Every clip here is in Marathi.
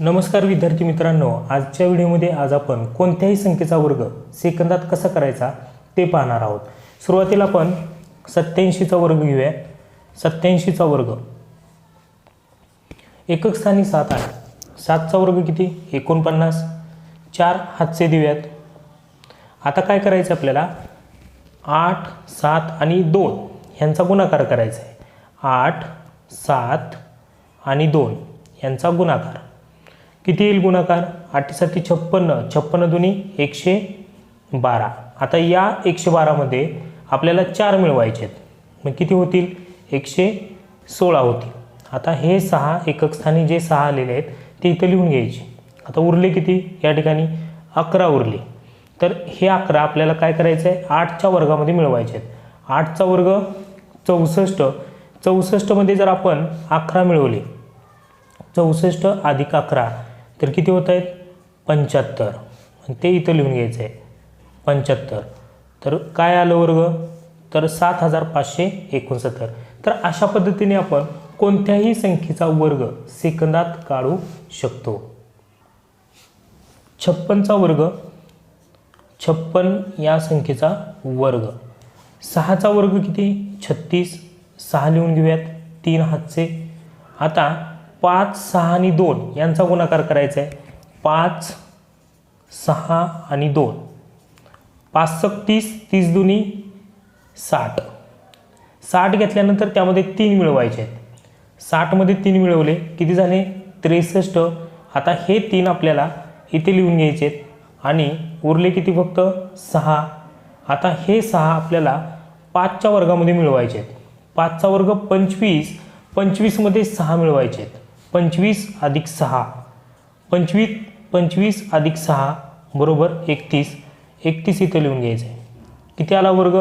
नमस्कार विद्यार्थी मित्रांनो आजच्या व्हिडिओमध्ये आज आपण कोणत्याही संख्येचा वर्ग सेकंदात कसा करायचा ते पाहणार आहोत. सुरुवातीला आपण सत्याऐंशीचा वर्ग घेऊया. सत्याऐंशीचा वर्ग. एकक स्थानी सात आहे. सातचा वर्ग किती? एकोणपन्नास. चार हातचे देऊयात. आता काय करायचं आपल्याला? आठ सात आणि दोन ह्यांचा गुणाकार करायचा आहे. आठ सात आणि दोन यांचा गुणाकार. किती येईल गुणाकार? आठसाठी छप्पन्न छप्पन्न दोन्ही एकशे बारा. आता या एकशे बारामध्ये आपल्याला चार मिळवायचे आहेत. मग किती होतील? एकशे सोळा होतील. आता हे सहा एकक स्थानी जे सहा आलेले आहेत ते इथं लिहून घ्यायचे. आता उरले किती? या ठिकाणी अकरा उरले. तर हे अकरा आपल्याला काय करायचं आहे? आठच्या वर्गामध्ये मिळवायचे आहेत. आठचा वर्ग चौसष्ट. चौसष्टमध्ये जर आपण अकरा मिळवले चौसष्ट अधिक अकरा तर किती होत आहेत? पंच्याहत्तर. ते इथं लिहून घ्यायचं आहे पंच्याहत्तर. तर काय आलं वर्ग? तर सात हजार पाचशे एकोणसत्तर. तर अशा पद्धतीने आपण कोणत्याही संख्येचा वर्ग सेकंदात काढू शकतो. छप्पनचा वर्ग. छप्पन या संख्येचा वर्ग. सहाचा वर्ग किती? छत्तीस. सहा लिहून घेऊयात. तीन हातचे. आता पाच सहा आणि दोन यांचा गुणाकार करायचा आहे पाच सहा आणि दोन. पाच सक तीस तीस दुनी साठ. साठ घेतल्यानंतर त्यामध्ये तीन मिळवायचे आहेत. साठमध्ये तीन मिळवले किती झाले? त्रेसष्ट. आता हे तीन आपल्याला इथे लिहून घ्यायचे आहेत. आणि उरले किती फक्त? सहा. आता हे सहा आपल्याला पाचच्या वर्गामध्ये मिळवायचे आहेत. पाचचा वर्ग पंचवीस. पंचवीसमध्ये सहा मिळवायचे आहेत. पंचवीस अधिक सहा. पंचवीस पंचवीस अधिक सहा बरोबर एकतीस. एकतीस इथं लिहून घ्यायचं आहे किती आला वर्ग?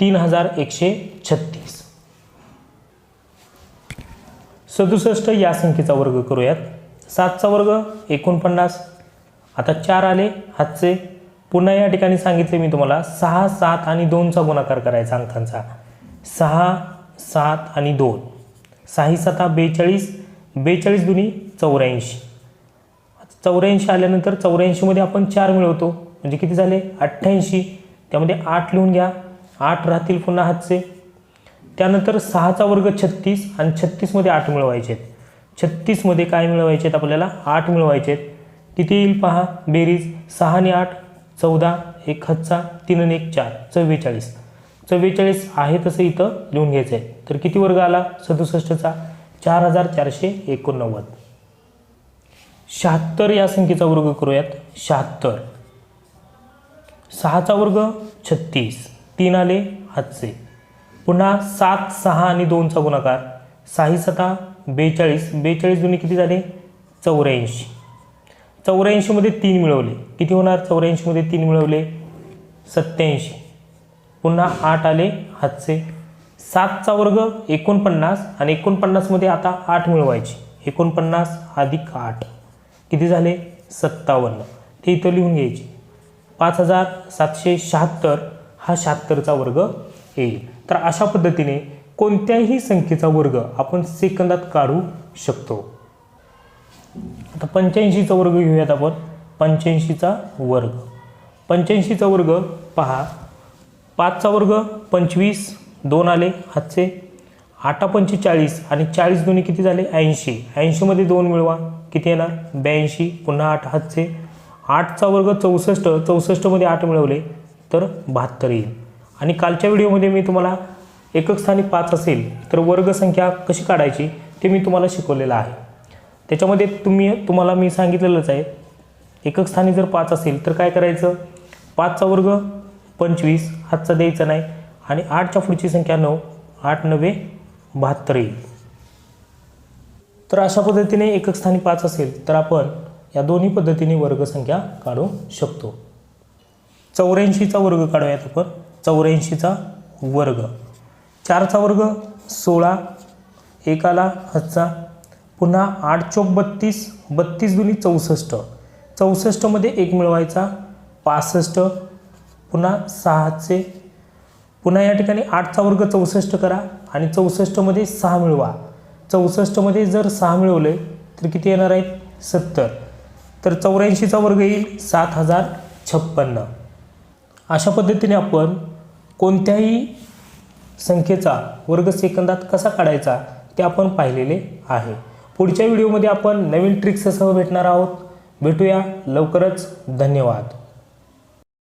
तीन हजार एकशे छत्तीस. सदुसष्ट या संख्येचा वर्ग करूयात. सातचा वर्ग एकोणपन्नास. आता चार आले हातचे. पुन्हा या ठिकाणी सांगितले मी तुम्हाला सहा सात आणि दोनचा गुणाकार करायचा अंकांचा. सहा सात आणि दोन. सहा सता बेचाळीस बेचाळीस दुनी चौऱ्याऐंशी. चौऱ्याऐंशी आल्यानंतर चौऱ्याऐंशीमध्ये आपण चार मिळवतो. म्हणजे किती झाले? अठ्ठ्याऐंशी. त्यामध्ये आठ लिहून घ्या. आठ राहतील पुन्हा हातचे. त्यानंतर सहाचा वर्ग छत्तीस आणि छत्तीसमध्ये आठ मिळवायचे आहेत. छत्तीसमध्ये काय मिळवायचे आहेत आपल्याला? आठ मिळवायचे आहेत. किती येईल पहा? बेरीज सहा आणि आठ चौदा एक हातचा तीन आणि एक चार चव्वेचाळीस. चव्वेचाळीस आहे तसं इथं लिहून घ्यायचं आहे तर किती वर्ग आला? सदुसष्टचा. चार हजार चारशे एकोणनव्वद. शहात्तर या संख्येचा वर्ग करूयात. शहात्तर. सहाचा वर्ग छत्तीस. तीन आले हातचे पुन्हा सात सहा आणि दोनचा गुणाकार. साही सता बेचाळीस. बेचाळीस दोन्ही किती झाले? चौऱ्याऐंशी. चौऱ्याऐंशीमध्ये तीन मिळवले. किती होणार? चौऱ्याऐंशीमध्ये तीन मिळवले. सत्याऐंशी पुन्हा आठ आले हातचे सातचा वर्ग एकोणपन्नास आणि एकोणपन्नासमध्ये आता आठ मिळवायची. एकोणपन्नास अधिक आठ. किती झाले? सत्तावन्न. ते इथं लिहून घ्यायची. पाच हजार सातशे शहात्तर हा शहात्तरचा वर्ग येईल. तर अशा पद्धतीने कोणत्याही संख्येचा वर्ग आपण सेकंदात काढू शकतो. आता पंच्याऐंशीचा वर्ग घेऊयात आपण. पंच्याऐंशीचा वर्ग. पंच्याऐंशीचा वर्ग पहा. पाचचा वर्ग पंचवीस दोन आले हातचे. आठा चाळीस आणि चाळीस दोन्ही किती झाले? ऐंशी. ऐंशीमध्ये दोन मिळवा. किती येणार? ब्याऐंशी. पुन्हा आठ हातचे. आठचा वर्ग चौसष्ट चौसष्टमध्ये आठ मिळवले तर बहात्तर येईल. आणि कालच्या व्हिडिओमध्ये मी तुम्हाला एकक स्थानी पाच असेल तर वर्गसंख्या कशी काढायची ते मी तुम्हाला शिकवलेलं आहे. त्याच्यामध्ये तुम्ही तुम्हाला मी सांगितलेलंच आहे. एकक स्थानी जर पाच असेल तर काय करायचं? पाचचा वर्ग पंचवीस हातचा द्यायचा नाही. आणि आठच्या पुढची संख्या नऊ आठ नव्हे बहात्तर येईल तर अशा पद्धतीने एकक स्थानी पाच असेल तर आपण या दोन्ही पद्धतीने वर्गसंख्या काढू शकतो. चौऱ्याऐंशीचा वर्ग काढूयात आपण. चौऱ्याऐंशीचा वर्ग. चारचा वर्ग सोळा. एकाला हातचा पुन्हा आठ चौक बत्तीस बत्तीस दुनी चौसष्ट. चौसष्टमध्ये एक मिळवायचा पासष्ट. पुन्हा सहाचे पुन्हा या ठिकाणी आठचा वर्ग चौसष्ट करा आणि चौसष्टमध्ये सहा मिळवा. चौसष्टमध्ये जर सहा मिळवले तर किती येणार आहेत? सत्तर. तर चौऱ्याऐंशीचा वर्ग येईल सात हजार छप्पन्न. अशा पद्धतीने आपण कोणत्याही संख्येचा वर्ग सेकंदात कसा काढायचा ते आपण पाहिलेले आहे. पुढच्या व्हिडिओमध्ये आपण नवीन ट्रिक्ससह भेटणार आहोत. भेटूया लवकरच. धन्यवाद.